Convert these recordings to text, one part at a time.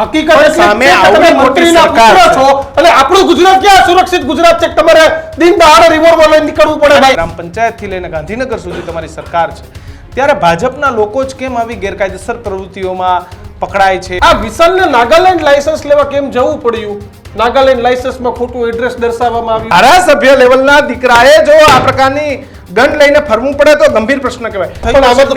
હકીકત સામે તમે મોટી સરકાર છો. એટલે આપણું ગુજરાત ક્યાં સુરક્ષિત ગુજરાત છે તમારે દિન દહાડે રિવોલ્વર લઈને નીકળવું પડે ભાઈ? ગ્રામ પંચાયતથી લઈને ગાંધીનગર સુધી તમારી સરકાર છે. ત્યારે ભાજપના લોકો જ કેમ આવી ગેરકાયદેસર પ્રવૃત્તિઓમાં પકડાય છે? આ વિશાલને નાગાલેન્ડ લાયસન્સ લેવા કેમ જવું પડ્યું? નાગાલેન્ડ લાયસન્સમાં ખોટું એડ્રેસ દર્શાવવામાં આવ્યું. ધારાસભ્ય લેવલના દીકરાએ જો આ પ્રકારની ગન લઈને ફરવું પડે તો ગંભીર પ્રશ્ન કહેવાય. પણ આમાં તો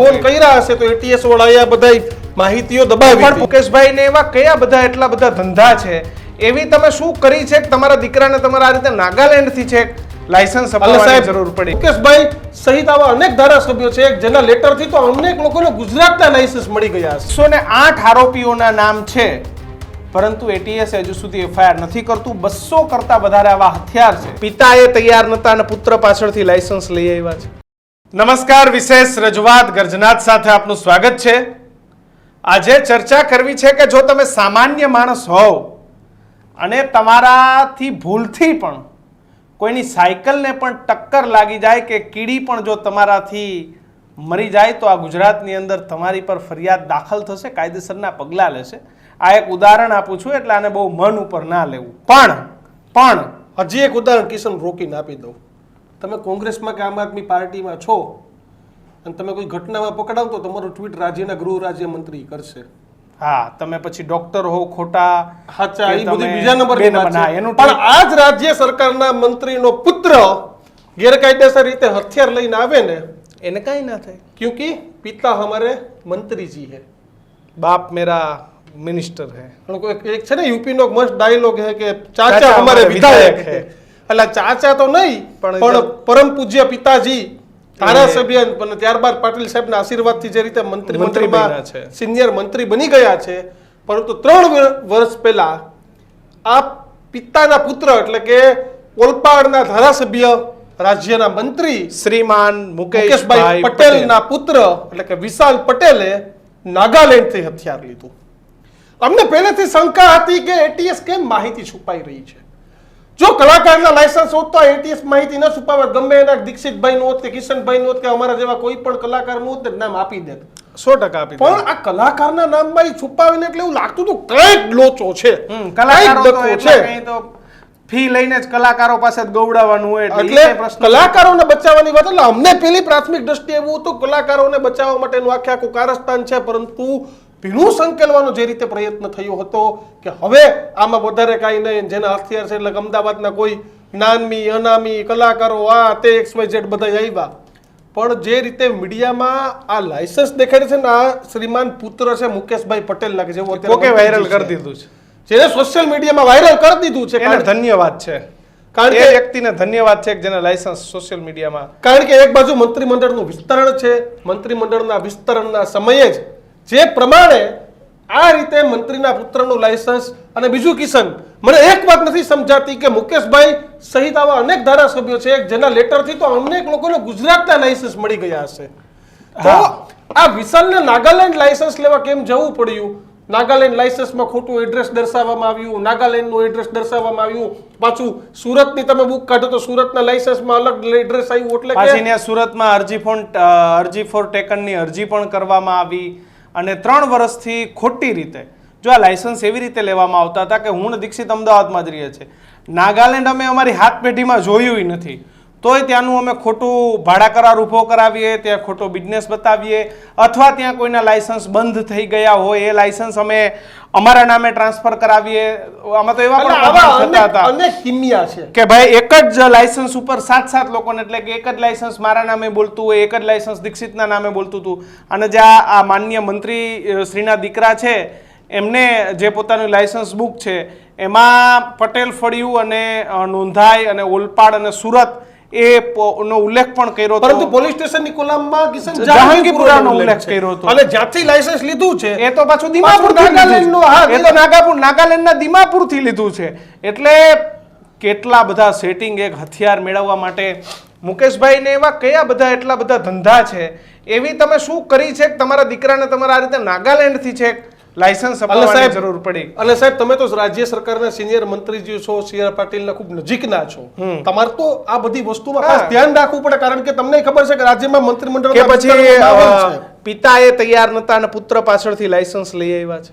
ફોન કર્યા હશે તો એટીએસ વાળાએ આ બધા માહિતીઓ દબાવી પણ મુકેશભાઈ ને એવા કયા બધા એટલા બધા ધંધા છે? એવી તમે શું કરી છે કે તમારા દીકરાને તમારા આ રીતે નાગાલેન્ડથી છે લાયસન્સ અપાવવાની જરૂર પડી? મુકેશભાઈ સહિત આવા અનેક ધારાસભ્યો છે જેના લેટરથી તો અનેક લોકોને ગુજરાતના લાયસન્સ મળી ગયા છે. ને આઠ આરોપીઓના નામ છે પરંતુ એટીએસ હજુ સુધી એફઆઈઆર નથી કરતું. બસો કરતા વધારે આવા હથિયાર છે. પિતાએ તૈયાર નતા અને પુત્ર પાછળથી લાયસન્સ લઈ આવ્યા છે. નમસ્કાર વિશેષ રજૂઆત ગર્જનાથ સાથે આપનું સ્વાગત છે. આજે ચર્ચા કરવી છે કે જો તમે સામાન્ય માણસ હોવ અને તમારાથી ભૂલથી પણ કોઈની સાયકલને પણ ટક્કર લાગી જાય કે કીડી પણ જો તમારાથી મરી જાય તો આ ગુજરાતની અંદર તમારી પર ફરિયાદ દાખલ થશે, કાયદેસરના પગલાં લેશે. આ એક ઉદાહરણ આપું છું એટલે આને બહુ મન ઉપર ના લેવું. પણ પણ, હજી એક ઉદાહરણ કિશન રોકીને આપી દઉં. તમે કોંગ્રેસમાં કે આમ આદમી પાર્ટીમાં છો? અને તમે કોઈ ઘટનામાં પકડાવ તો તમારું ટ્વીટ રાજ્યના ગૃહ રાજ્ય મંત્રી કરશે. હા તમે પછી ડોક્ટર હો ખોટા હાચા એ બધી બીજા નંબરની પણ આ જ રાજ્ય સરકારના મંત્રીનો પુત્ર ગેરકાયદેસર રીતે હથિયાર લઈને આવે ને એને કાંઈ ના થાય. ક્યુંકિ પિતા હમારે મંત્રીજી હે. બાપ મેરા મિનિસ્ટર હે. એક છે ને યુપી નો મસ્ત ડાયલોગ હે કે ચાચા અમારે વિધાયક હે. એટલે ચાચા તો નહીં પણ પરમ પૂજ્ય પિતાજી ધારાસભ્ય અને ત્યારબાદ પાટીલ સાહેબના આશીર્વાદથી જે રીતે મંત્રી મંત્રી મંત્રીમાં સિનિયર મંત્રી બની ગયા છે પરંતુ ત્રણ વર્ષ પહેલા આ પિતાના પુત્ર એટલે કે ઓલપાડના ધારાસભ્ય રાજ્યના મંત્રી શ્રીમાન મુકેશભાઈ મુકેશભાઈ પટેલના પુત્ર એટલે કે વિશાલ પટેલે નાગાલેન્ડથી હથિયાર લીધું. અમને પહેલેથી શંકા હતી કે એટીએસ કેમ માહિતી છુપાઈ રહી છે? જો કલાકારના લાયસન્સ હોત તો એટીએસ માહિતી ન છુપાવે ગમે એના દીક્ષિતભાઈ નું હોત કે કિશનભાઈ નું હોત કે અમારા જેવા કોઈ પણ કલાકારનું હોત નામ આપી દેત. સો ટકા આપી પણ આ કલાકારના નામમાં છુપાવીને એટલે એવું લાગતું હતું કંઈક લોચો છે. કલાકારો તો ફી લઈને જ કલાકારો પાસે ગૌડાવવાનું હોય એટલે કલાકારોને બચાવવાની વાત એટલે અમને પેલી પ્રાથમિક દ્રષ્ટિએ એવું હતું કલાકારોને બચાવવા માટેનું આખે આખું કારસ્તાન છે પરંતુ ભીનું સંકેલવાનો જે રીતે પ્રયત્ન થયો હતો કે હવે આમાં વધારે કાંઈ નહીં જેના હથિયાર છે એટલે અમદાવાદના કોઈ નાનમી અનામી કલાકારો આ તે એક્સ વાય ઝેડ બધા આવ્યા. પણ જે રીતે મીડિયામાં આ લાયસન્સ દેખાડે છે ને આ શ્રીમાન પુત્ર છે મુકેશભાઈ પટેલ લાગે જેવો અત્યારે વાયરલ કરી દીધું છે? જેને સોશિયલ મીડિયામાં વાયરલ કરી દીધું છે એને કારણ ધન્યવાદ છે. કારણ કે- વ્યક્તિને ધન્યવાદ છે કે જેને લાયસન્સ સોશિયલ મીડિયામાં કારણ કે એક બાજુ મંત્રીમંડળનું વિસ્તરણ છે મંત્રીમંડળના વિસ્તરણના સમયે જ જે પ્રમાણે આ રીતે મંત્રીના પુત્રનું લાયસન્સ અને બીજું કિશન મને એક વાત નથી સમજાતી કે મુકેશભાઈ સહિત આવા અનેક ધારાસભ્યો છે જેના લેટરથી તો અનેક લોકોને ગુજરાતના લાયસન્સ મળી ગયા હશે. તો આ વિશાલને નાગાલેન્ડ લાયસન્સ લેવા કેમ જવું પડ્યું? નાગાલેન્ડ લાયસન્સમાં ખોટું એડ્રેસ દર્શાવવામાં આવ્યું નાગાલેન્ડનું એડ્રેસ દર્શાવવામાં આવ્યું. પાછું સુરતની તમે બુક કાઢો તો સુરતના લાયસન્સમાં અલગ એડ્રેસ આવ્યું એટલે પાછી સુરતમાં અરજી ફોન અરજી ફોર ટેકનની અરજી પણ કરવામાં આવી. અને ત્રણ વર્ષથી ખોટી રીતે, જો આ લાયસન્સ એવી રીતે લેવામાં આવતા હતા કે હું દીક્ષિત અમદાવાદમાં જ રહીએ છે નાગાલેન્ડ અમે અમારી હાથ પેઢીમાં જોયું નથી. તોય ત્યાંનું અમે ખોટું ભાડા કરાર ઊભો કરાવીએ ત્યાં ખોટો બિઝનેસ બતાવીએ અથવા ત્યાં કોઈના લાયસન્સ બંધ થઈ ગયા હોય એ લાયસન્સ અમે અમારા નામે ટ્રાન્સફર કરાવીએ. આમાં તો એવા પણ હતા. અનેક કિમિયા છે. કે ભાઈ એક જ લાયસન્સ ઉપર સાત સાત લોકોને એટલે કે એક જ લાયસન્સ મારા નામે બોલતું હોય એક જ લાયસન્સ દીક્ષિતના નામે બોલતું હતું. અને જે આ આ માન્ય મંત્રી શ્રીના દીકરા છે એમને જે પોતાનું લાયસન્સ બુક છે એમાં પટેલ ફળિયું અને નોંધાઈ અને ઓલપાડ અને સુરત એ નો ઉલ્લેખ પણ કર્યો હતો. પરંતુ પોલીસ સ્ટેશનની કોલમમાં કિશન જહાંગીરપુરાનો ઉલ્લેખ કર્યો હતો. અને જ્યાંથી લાયસન્સ લીધું છે એ તો પાછું દિમાપુર નાગાલેન્ડનું, હા, એ તો નાગાપુર નાગાલેન્ડના દિમાપુરથી લીધું છે. એટલે કેટલા બધા સેટિંગ એક હથિયાર મેળવવા માટે મુકેશભાઈ ને એવા કયા બધા એટલા બધા ધંધા છે? એવી તમે શું કરી છે કે તમારા દીકરાને તમારા આ રીતે નાગાલેન્ડથી છે? લાયસન્સ અપાવવાની સાહેબ જરૂર પડી. અને સાહેબ તમે તો રાજ્ય સરકારના સિનિયર મંત્રીજી છો સી આર પાટીલના ખૂબ નજીકના છો. તમારે તો આ બધી વસ્તુમાં ખાસ ધ્યાન રાખવું પડે કારણ કે તમને ખબર છે કે રાજ્યમાં મંત્રીમંડળ કે પછી પિતાએ તૈયાર નતા અને પુત્ર પાછળથી લાયસન્સ લઈ આવ્યા છે.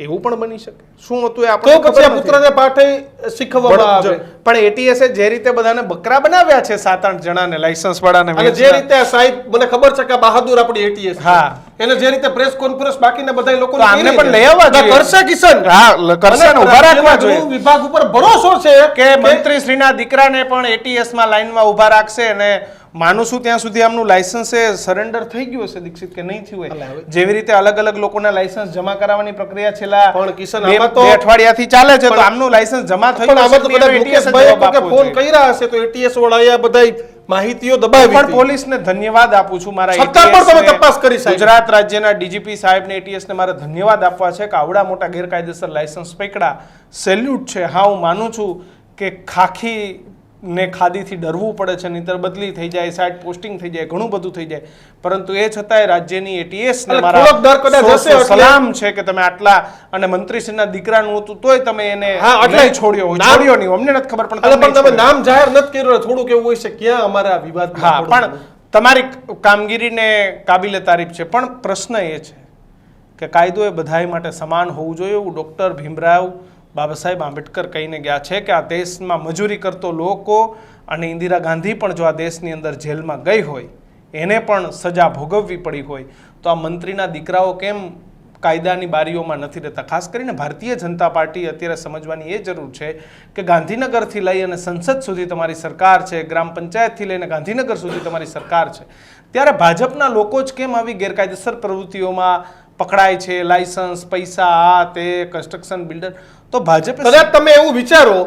એવું પણ બની શકે? શું હતું એ તો પછી પુત્રને પાઠે શીખવવામાં આવે. પણ એટીએસે જે રીતે બધાને બકરા બનાવ્યા છે સાત આઠ જણાને લાયસન્સ વાળાને અને જે રીતે આ સાહેબ મને ખબર છે કે બહાદુર આપણી એટીએસ હા. એને જે રીતે પ્રેસ કોન્ફરન્સ બાકીના બધા લોકો આમને પણ લઈ આવવા જોઈએ. કરશે કિશન. હા કરશે ને ઊભા રાખવા જોઈએ. વિભાગ ઉપર ભરોસો છે કે મંત્રી શ્રીના દીકરાને પણ એટીએસમાં લાઈનમાં ઊભા રાખશે અને માનું છું ત્યાં સુધી આમનું લાયસન્સ એ સરેન્ડર થઈ ગયું હશે દીક્ષિત કે નહીં થયું હોય જેવી રીતે અલગ અલગ લોકોના લાયસન્સ જમા કરાવવાની પ્રક્રિયા છેલ્લા પણ કિશન, આમાં તો- અઠવાડિયાથી ચાલે છે તો આમનું લાયસન્સ જમા થઈ પણ આમાં તો હશે તો કે ફોન. કર્યા હશે એટીએસ વાળાએ બધાય માહિતીઓ દબાવી પણ. પોલીસને ધન્યવાદ આપું છું મારા છતાં પણ તમે તપાસ કરી, સાહેબ. ગુજરાત રાજ્યના ડીજીપી સાહેબને એટીએસ ને મારે ધન્યવાદ આપવા છે કે આવડા મોટા ગેરકાયદેસર લાયસન્સ પકડા સેલ્યુટ છે હા હું માનું છું કે ખાખી ને ખાદીથી ડરવું પડે છે નહીતર બદલી થઈ જાય સાઈડ પોસ્ટિંગ થઈ જાય ઘણું બધું થઈ જાય પરંતુ એ છતાંય રાજ્યની એટીએસ સલામ છે કે તમે આટલા અને મંત્રીશ્રીના દીકરાનું હતું તોય તમે એને એટલે છોડ્યો હોય. છોડ્યો નહીં અમને નથી ખબર પણ તમે પણ તમે નામ જાહેર નથી કર્યું થોડુંક એવું હોય છે ક્યાં અમારા વિવાદ હા પણ તમારી કામગીરીને કાબિલે તારીફ છે પણ પ્રશ્ન એ છે કે કાયદો એ બધાય માટે સમાન હોવું જોઈએ એવું ડૉક્ટર ભીમરાવ બાબા સાહેબ આંબેડકર કહીને ગયા છે કે આ દેશમાં મજૂરી કરતો લોકો અને ઇન્દિરા ગાંધી પણ જો આ દેશની અંદર જેલમાં ગઈ હોય, એને પણ સજા ભોગવવી પડી હોય, તો આ મંત્રીના દીકરાઓ કેમ કાયદાની બારીઓમાં નથી રહેતા? ખાસ કરીને ભારતીય જનતા પાર્ટી અત્યારે સમજવાની એ જરૂર છે કે ગાંધીનગરથી લઈ અને સંસદ સુધી તમારી સરકાર છે, ગ્રામ પંચાયતથી લઈને ગાંધીનગર સુધી તમારી સરકાર છે. ત્યારે ભાજપના લોકો જ કેમ આવી ગેરકાયદેસર પ્રવૃત્તિઓમાં પકડાય છે? લાયસન્સ, પૈસા, આ તે, કન્સ્ટ્રક્શન બિલ્ડર. તો ભાજપ કદાચ તમે એવું વિચારો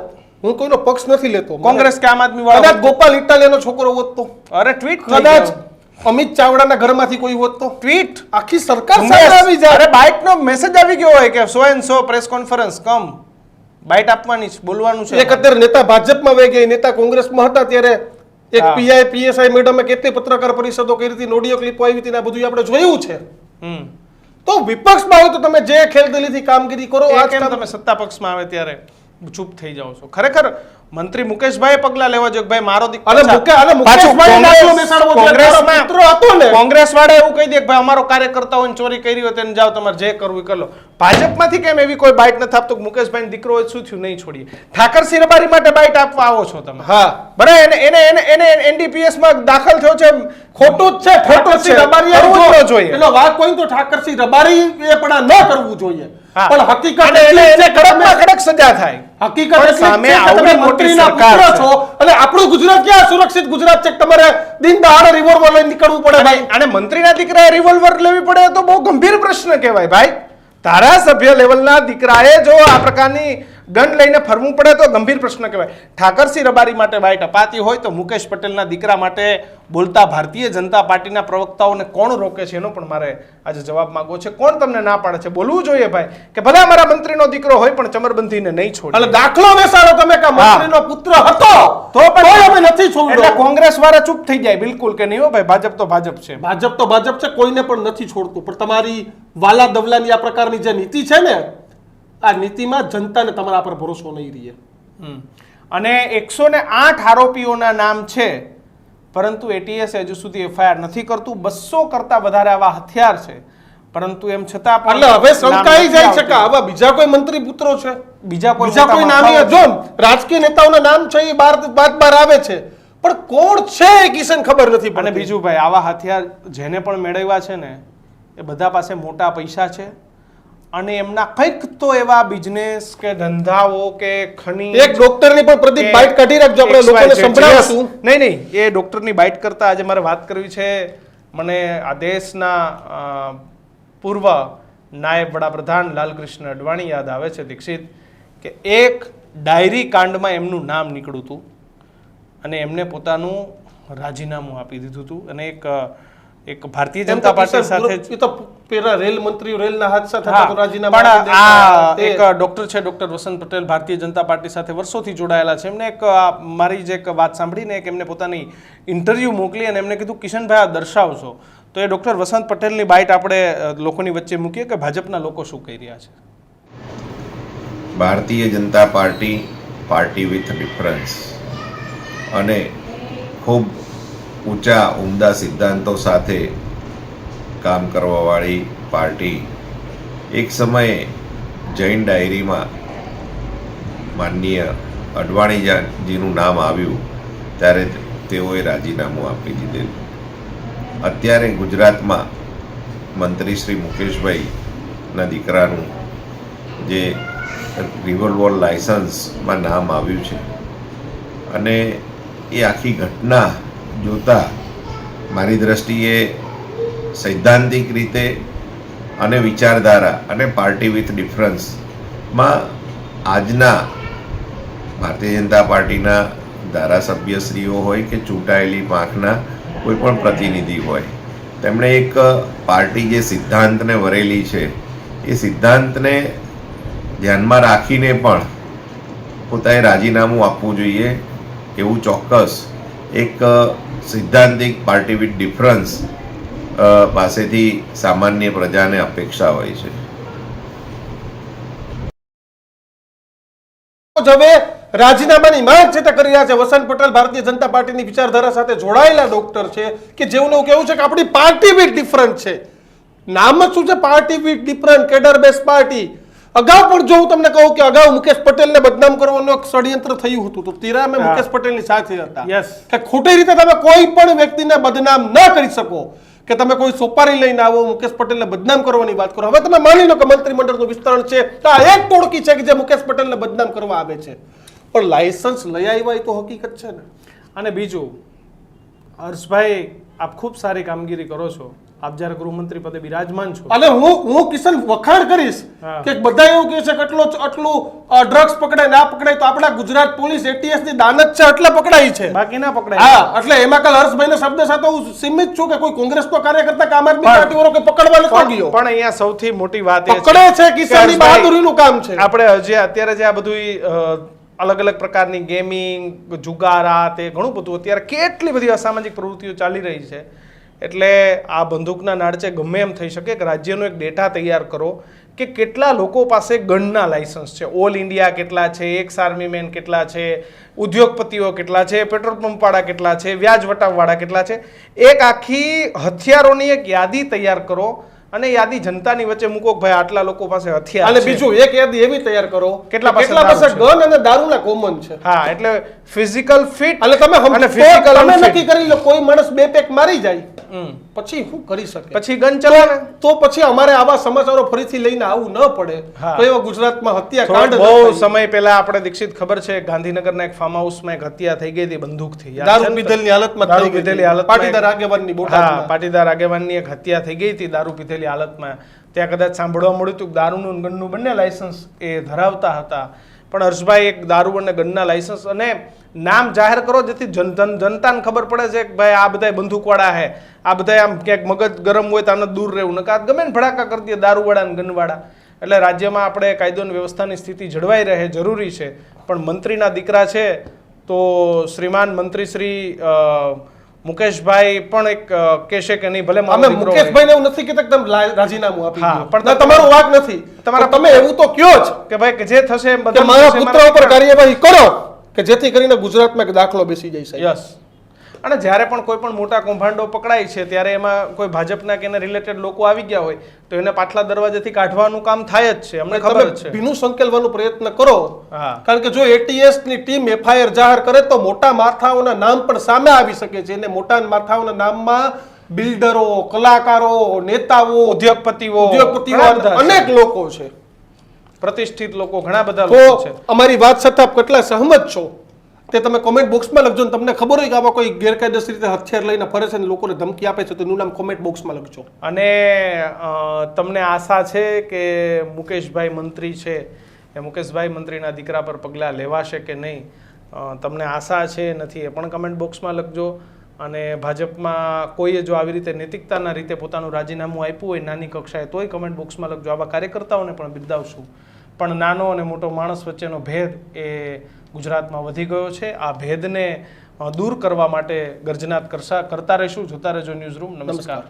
હું કોઈનો પક્ષ નથી લેતો. કોંગ્રેસ કે આમ આદમી કદાચ ગોપાલ ઇટાલિયાનો છોકરો હોત તો. અરે ટ્વીટ કદાચ અમિત ચાવડાના ઘરમાંથી કોઈ હોત તો. ટ્વીટ આખી સરકાર સામે આવી જાય. અરે બાઇટ નો મેસેજ આવી ગયો હોય કે so and so press conference cum bite આપવાની છે બોલવાનું છે. એક અત્યારે નેતા ભાજપમાં વહી ગયા. નેતા કોંગ્રેસમાં હતા ત્યારે એક. પીઆઈ પીએસઆઈ મેડમે કેટલી પત્રકાર પરિષદો કરી હતી ઓડિયો ક્લિપો આવી હતી આ બધું આપણે જોયું છે. હમ. તો વિપક્ષમાં હોય તો તમે જે ખેલદિલીથી કામગીરી કરો આ કેમ તમે સત્તા પક્ષમાં આવે ત્યારે ચૂપ થઈ જાઓ છો? ખરેખર મંત્રી મુકેશભાઈ પગલા લેવા જોઈએ ભાઈ મારો દીકરો અને મુકેશભાઈ બેસાડવો કોંગ્રેસમાં- હતો કોંગ્રેસ વાળા એવું કહી દે કે ભાઈ અમારો કાર્યકર્તા ચોરી કરી હોય તેને જાઓ તમારે જે કરવું કરી લો. ભાજપમાંથી કેમ એવી કોઈ બાઇટ નથી આપતો મુકેશભાઈ દીકરો શું થયું? નહીં છોડીએ. ઠાકર રબારી માટે બાઇટ આપવા આવો છો તમે. હા. બરાબર? એને એને એને એને એનડીપીએસમાં દાખલ થયો છે ખોટું જ છે. ઠાકરસિંહ છે. રબારી જોઈએ. એનો વાત કોઈ તો ઠાકરસિંહ રબારી એ પણ આ ન કરવું જોઈએ. પણ હકીકત એટલે કડકમાં કડક સજા થાય. હકીકત સામે તમે મોટી સરકાર છો. અને આપણું ગુજરાત ક્યાં સુરક્ષિત ગુજરાત છે તમારે દિન દહાડે રિવોલ્વર લઈને નીકળવું પડે ભાઈ? અને મંત્રીના દીકરાએ રિવોલ્વર લેવી પડે તો બહુ ગંભીર પ્રશ્ન કહેવાય ભાઈ. ધારાસભ્ય લેવલના દીકરાએ જો આ પ્રકારની ગન લઈને ફરવું પડે તો ગંભીર પ્રશ્ન કહેવાય. ઠાકરસિંહ રબારી માટે બાઇટ અપાતી હોય તો મુકેશ પટેલના દીકરા માટે બોલતા ભારતીય જનતા પાર્ટીના પ્રવક્તાઓને કોણ રોકે છે એનો પણ મારે આજે જવાબ માંગવો છે. કોણ તમને ના પાડે છે? બોલવું જોઈએ ભાઈ કે ભલે અમારા મંત્રીનો દીકરો હોય પણ ચમરબંધીને નહીં છોડે. એટલે દાખલો બેસાડો તમે કે મંત્રીનો પુત્ર હતો તો પણ અમે નથી એટલે કોંગ્રેસ વાળા ચૂપ થઈ જાય બિલકુલ કે નહીં હો ભાઈ ભાજપ તો ભાજપ છે. ભાજપ તો ભાજપ છે કોઈને પણ નથી છોડતું. પણ તમારી વાલા દવલાની આ પ્રકારની જે નીતિ છે ને આ નીતિમાં જનતાને તમારા પર ભરોસો નહીં રહે. અને એકસો ને આઠ આરોપીઓના નામ છે પરંતુ એટીએસ હજુ સુધી એફઆઈઆર નથી કરતું. બસો કરતા વધારે આવા હથિયાર છે. પરંતુ એમ છતાં પણ એટલે હવે શંકાઈ જાય છે કે આવા બીજા કોઈ મંત્રી પુત્રો છે? બીજા કોઈ બીજા કોઈ નામી જો રાજકીય નેતાઓના નામ છે એ બાર બાદ બાર આવે છે. પણ કોણ છે એ કિશન ખબર નથી અને બીજું ભાઈ આવા હથિયાર જેને પણ મેળવ્યા છે ને એ બધા પાસે મોટા પૈસા છે. અને એમના કંઈક તો એવા બિઝનેસ કે ધંધાઓ કે ખની એક ડોક્ટરની પણ પ્રદીપ કે બાઇટ કાઢી રાખજો આપણે લોકોને સંભળાવશું. નહીં નહીં એ ડોક્ટરની બાઇટ કરતા આજે મારે વાત કરવી છે. મને આ દેશના પૂર્વ નાયબ વડાપ્રધાન લાલકૃષ્ણ અડવાણી યાદ આવે છે દીક્ષિત કે એક ડાયરી કાંડમાં એમનું નામ નીકળ્યું હતું. અને એમને પોતાનું રાજીનામું આપી દીધું હતું. અને એક એક ભારતીય જનતા પાર્ટી સાથે એ તો પેલા રેલ મંત્રી રેલના હાદસા થતા તો રાજીનામા પણ આ એક ડોક્ટર છે ડોક્ટર વસંત પટેલ ભારતીય જનતા પાર્ટી સાથે વર્ષોથી જોડાયેલા છે. એમને એક મારી જે એક વાત સાંભળીને એક એમને પોતાની ઇન્ટરવ્યૂ મોકલી અને એમને કીધું કિશનભાઈ આ દર્શાવશો. તો એ ડોક્ટર વસંત પટેલની બાઇટ આપણે લોકોની વચ્ચે મૂકીએ કે ભાજપના લોકો શું કહી રહ્યા છે? Bharatiya Janata Party party with difference. અને ખૂબ ઊંચા, ઉમદા સિદ્ધાંતો સાથે કામ કરવાવાળી પાર્ટી એક સમયે જૈન ડાયરીમાં માનનીય અડવાણીજીનું નામ આવ્યું, ત્યારે તેઓએ રાજીનામું આપી દીધેલું. અત્યારે ગુજરાતમાં મંત્રી શ્રી મુકેશભાઈના દીકરાનું જે રિવોલ્વર લાયસન્સમાં નામ આવ્યું છે અને એ આખી ઘટના જોતા મારી દ્રષ્ટિએ સૈદ્ધાંતિક રીતે અને વિચારધારા અને પાર્ટી વિથ ડિફરન્સમાં આજના ભારતીય જનતા પાર્ટીના ધારાસભ્યશ્રીઓ હોય કે ચૂંટાયેલી પાંખના કોઈ પણ પ્રતિનિધિ હોય, તેમણે એક પાર્ટી જે સિદ્ધાંતને વરેલી છે, એ સિદ્ધાંતને ધ્યાનમાં રાખીને પણ પોતાએ રાજીનામું આપવું જોઈએ એવું ચોક્કસ એક સિદ્ધાંતિક પાર્ટી વિથ ડિફરન્સ પાસેથી સામાન્ય પ્રજાને અપેક્ષા હોય છે. હવે રાજીનામાની માંગ છે કરી રહ્યા છે, વસંત પટેલ ભારતીય જનતા પાર્ટીની વિચારધારા સાથે જોડાયેલા ડોક્ટર છે કે જેઓનું કેવું છે કે આપણી પાર્ટી વિથ ડિફરન્ટ છે. નામ જ શું છે? Party with different cadre base party. અગાઉ પણ જો હું તમને કહું કે અગાઉ મુકેશ પટેલને બદનામ કરવાનું એક ષડયંત્ર થયું હતું તો તીરા અમે મુકેશ પટેલની સાથે હતા. કે ખોટી રીતે તમે કોઈ પણ વ્યક્તિને બદનામ ન કરી શકો કે તમે કોઈ સોપારી લઈને આવો મુકેશ પટેલને બદનામ કરવાની વાત કરો. હવે તમે માની લો કે મંત્રીમંડળનું વિસ્તરણ છે તો આ એક ટોળકી છે કે જે મુકેશ પટેલને બદનામ કરવા આવે છે. પણ લાયસન્સ લઈ આવ્યા એ તો હકીકત છે ને. અને બીજું હર્ષભાઈ આપ ખૂબ સારી કામગીરી કરો છો. આપ જ્યારે ગૃહમંત્રી પદે બિરાજમાન છો. અને હું હું કિશન વખાણ કરીશ કે બધા એવું કહે છે કે આટલો આટલું ડ્રગ્સ પકડાય ના પકડાય તો આપણા ગુજરાત પોલીસ એટીએસની દાનત છે એટલે પકડાય છે. બાકી ના પકડાય. હા એટલે એમાં કાલ હર્ષભાઈ શબ્દ સાથે હું સીમિત છું કે કોઈ કોંગ્રેસનો કાર્યકર્તા કે આમ આદમી પણ- પાર્ટી વાળો કે પકડવા નથી ગયો પણ અહીંયા સૌથી મોટી વાત એ પકડે છે કિસાનની બહાદુરી નું કામ છે. આપણે જે અત્યારે જે આ બધું અલગ અલગ પ્રકારની ગેમિંગ જુગારા તે ઘણું બધું અત્યારે કેટલી બધી અસામાજિક પ્રવૃત્તિઓ ચાલી રહી છે. એટલે આ બંદૂકના નાળચે ગમે એમ થઈ શકે કે રાજ્યનો એક ડેટા તૈયાર કરો કે કેટલા લોકો પાસે ગનના લાયસન્સ છે. ઓલ ઇન્ડિયા કેટલા છે, એક્સ આર્મી મેન કેટલા છે, ઉદ્યોગપતિઓ કેટલા છે, પેટ્રોલ પંપવાળા કેટલા છે, વ્યાજ વટાવવાળા કેટલા છે. એક આખી હથિયારોની એક યાદી તૈયાર કરો અને યાદી જનતાની વચ્ચે મૂકો ભાઈ આટલા લોકો પાસે હથિયાર અને બીજું એક યાદી એવી તૈયાર કરો. કેટલા કેટલા પાસે ગન અને દારૂના કોમન છે. હા એટલે ફિઝિકલ ફિટ એટલે તમે અને ફિઝિકલ તમે નક્કી કરી લો કોઈ માણસ બે પેક મારી જાય. પછી શું કરી શકે? પછી ગન ચલાવે તો પછી અમારે આવા સમાચારો ફરીથી લઈને આવું ન પડે. તો એવા ગુજરાતમાં હત્યા થોડો કાંડ ન બહુ સમય પહેલા આપણે દીક્ષિત ખબર છે ગાંધીનગરના એક ફાર્મ હાઉસમાં એક હત્યા થઈ ગઈ હતી બંદૂકથી. દારૂ પીધેલની હાલતમાં દારૂ પીધેલી હાલત પાટીદાર આગેવાનની હા પાટીદાર આગેવાનની એક હત્યા થઈ ગઈ હતી દારૂ પીધેલી હાલતમાં. ત્યાં કદાચ સાંભળવા મળ્યું હતું દારૂનું ગનનું બંને લાયસન્સ એ ધરાવતા હતા. પણ હર્ષભાઈ, એક દારૂ અને ગનના લાયસન્સ અને નામ જાહેર કરો, જેથી જન, જન- જનતાને ખબર પડે છે કે ભાઈ આ બધા બંદૂકવાળા હે. આ બધા આમ ક્યાંક મગજ ગરમ હોય તો આને દૂર રહેવું. નકા ગમે ને ભડાકા કરી દે દારૂવાળા અને ગનવાળા. એટલે રાજ્યમાં આપણે કાયદો અને વ્યવસ્થાની સ્થિતિ જળવાઈ રહે, જરૂરી છે. પણ મંત્રીના દીકરા છે, તો શ્રીમાન મંત્રી શ્રી મુકેશભાઈ પણ એક કહેશે કે નહીં ભલે અમે. મુકેશભાઈને એવું નથી કહેતા કે તમે રાજીનામું આપી હા, પણ તમારો વાંક નથી તમારા તમે એવું તો કયો જ કે ભાઈ કે જે થશે મારા પુત્ર ઉપર કાર્યવાહી કરો કે જેથી કરીને ગુજરાતમાં એક દાખલો બેસી જાય. યસ અને જ્યારે પણ કોઈ પણ મોટા કૌભાંડો પકડાય છે ત્યારે એમાં કોઈ ભાજપના કે એને રિલેટેડ લોકો આવી ગયા હોય તો એને પાછલા દરવાજેથી કાઢવાનું કામ થાય જ છે. અમને ખબર છે. ભીનું સંકેલવાનો પ્રયત્ન કરો. કારણ કે જો એટીએસની ટીમ એફઆઈઆર જાહેર કરે તો મોટા માથાઓના નામ પણ સામે આવી શકે છે. અને મોટા માથાઓના નામમાં બિલ્ડરો કલાકારો નેતાઓ ઉદ્યોગપતિઓ ઉદ્યોગપતિઓ અનેક લોકો છે. પ્રતિષ્ઠિત લોકો ઘણા બધા લોકો છે. અમારી વાત સાથે આપ કેટલા સહમત છો? તે તમે કોમેન્ટ બોક્સમાં લખજો ને તમને ખબર હોય કે આવા કોઈ ગેરકાયદેસર રીતે હથિયાર લઈને ફરે છે ને લોકોને ધમકી આપે છે, તો એનું નામ કોમેન્ટ બોક્સમાં લખજો. અને તમને આશા છે કે મુકેશભાઈ મંત્રી છે, એ મુકેશભાઈ મંત્રીના દીકરા પર પગલાં લેવાશે કે નહીં તમને આશા છે નથી એ પણ કમેન્ટ બોક્સમાં લખજો. અને ભાજપમાં કોઈએ જો આવી રીતે નૈતિકતાના રીતે પોતાનું રાજીનામું આપ્યું હોય નાની કક્ષાએ, તોય કમેન્ટ બોક્સમાં લખજો. આવા કાર્યકર્તાઓને પણ બિરદાવશું. પણ નાનો અને મોટો માણસ વચ્ચેનો ભેદ એ ગુજરાતમાં વધી ગયો છે. આ ભેદને દૂર કરવા માટે ગર્જનાત કરશા કરતા રહીશું. જોતા રહેજો ન્યૂઝ રૂમ. નમસ્કાર.